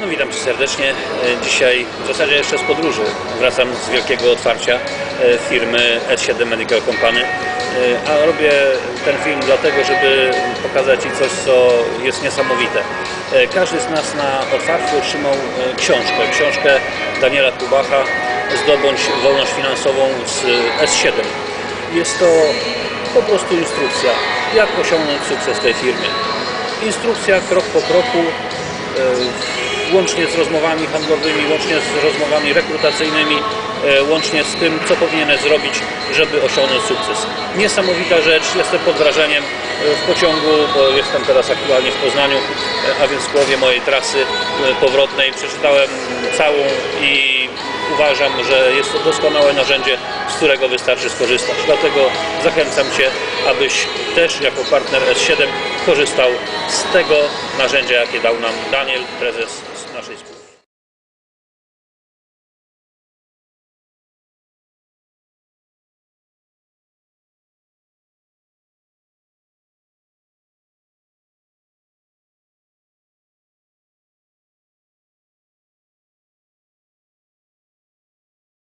No witam Cię serdecznie. E, Dzisiaj w zasadzie jeszcze z podróży wracam z wielkiego otwarcia e, firmy S7 Medical Company. E, A robię ten film dlatego, żeby pokazać Ci coś, co jest niesamowite. Każdy z nas na otwarciu otrzymał książkę. Książkę Daniela Kubacha Zdobądź wolność finansową z S7. Jest to po prostu instrukcja, jak osiągnąć sukces w tej firmie. Instrukcja krok po kroku, łącznie z rozmowami handlowymi, łącznie z rozmowami rekrutacyjnymi, e, łącznie z tym, co powinieneś zrobić, żeby osiągnąć sukces. Niesamowita rzecz, jestem pod wrażeniem e, w pociągu, bo jestem teraz aktualnie w Poznaniu, e, a więc w połowie mojej trasy powrotnej. Przeczytałem całą i uważam, że jest to doskonałe narzędzie, z którego wystarczy skorzystać. Dlatego zachęcam Cię, abyś też jako partner S7 korzystał z tego narzędzia, jakie dał nam Daniel, prezes нашей школы.